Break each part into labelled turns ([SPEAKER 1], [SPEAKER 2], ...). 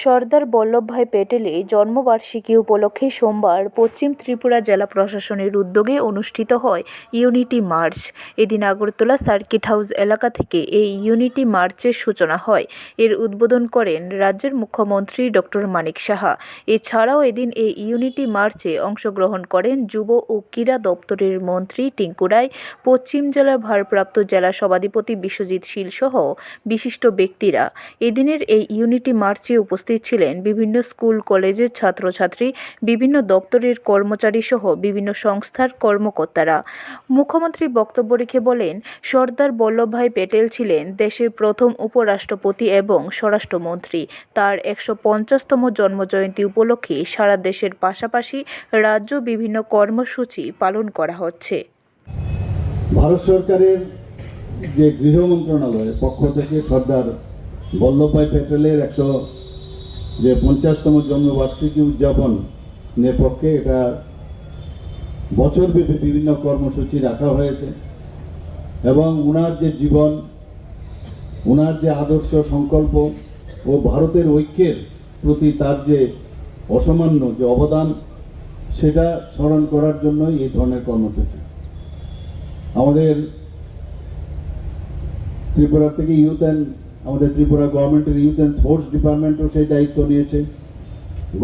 [SPEAKER 1] সর্দার বল্লভভাই প্যাটেলে জন্মবার্ষিকী উপলক্ষে সোমবার পশ্চিম ত্রিপুরা জেলা প্রশাসনের উদ্যোগে অনুষ্ঠিত হয় ইউনিটি মার্চ। এদিন আগরতলা সার্কিট হাউস এলাকা থেকে এই ইউনিটি মার্চের সূচনা হয়। এর উদ্বোধন করেন রাজ্যের মুখ্যমন্ত্রী ডক্টর মানিক সাহা। এছাড়াও এদিন এই ইউনিটি মার্চে অংশগ্রহণ করেন যুব ও ক্রীড়া দপ্তরের মন্ত্রী টিঙ্কু রায়, পশ্চিম জেলার ভারপ্রাপ্ত জেলা সভাধিপতি বিশ্বজিৎ শীল সহ বিশিষ্ট ব্যক্তিরা। এদিনের এই ইউনিটি মার্চে উপস্থিত ছিলেন বিভিন্ন স্কুল, কলেজের ছাত্রছাত্রী, বিভিন্ন দপ্তরের কর্মচারী সহ বিভিন্ন সংস্থার কর্মকর্তারা। মুখ্যমন্ত্রী বক্তব্য রেখে বলেন, সর্দার বল্লভভাই প্যাটেল ছিলেন দেশের প্রথম উপরাষ্ট্রপতি এবং স্বরাষ্ট্রমন্ত্রী। তার একশো পঞ্চাশতম জন্মজয়ন্তী উপলক্ষে সারা দেশের পাশাপাশি রাজ্য বিভিন্ন কর্মসূচি পালন করা হচ্ছে।
[SPEAKER 2] ভারত সরকারের যে গৃহ মন্ত্রণালয়ের পক্ষ থেকে সর্দার বল্লভভাই প্যাটেলের একশো যে পঞ্চাশতম জন্মবার্ষিকী উদযাপন পক্ষে এটা বছর বছরব্যাপী বিভিন্ন কর্মসূচি রাখা হয়েছে এবং ওনার যে জীবন ওনার যে আদর্শ সংকল্প ও ভারতের ঐক্যের প্রতি তার যে অসামান্য যে অবদান, সেটা স্মরণ করার জন্যই এই ধরনের কর্মসূচি। আমাদের ত্রিপুরা থেকে ইউথ অ্যান্ড আমাদের ত্রিপুরা গভর্নমেন্টের ইউথ অ্যান্ড স্পোর্টস ডিপার্টমেন্টও সেই দায়িত্ব নিয়েছে।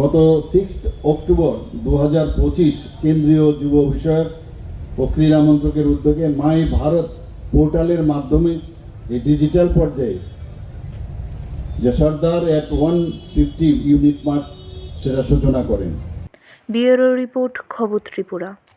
[SPEAKER 2] গত সিক্স অক্টোবর দু হাজার পঁচিশ কেন্দ্রীয় যুব বিষয়ক ও ক্রীড়া মন্ত্রকের উদ্যোগে মাই ভারত পোর্টালের মাধ্যমে এই ডিজিটাল পর্যায়ে যে সর্দার at one fifty unit March সেটা সূচনা করেন।
[SPEAKER 1] ব্যুরো রিপোর্ট, খবর ত্রিপুরা।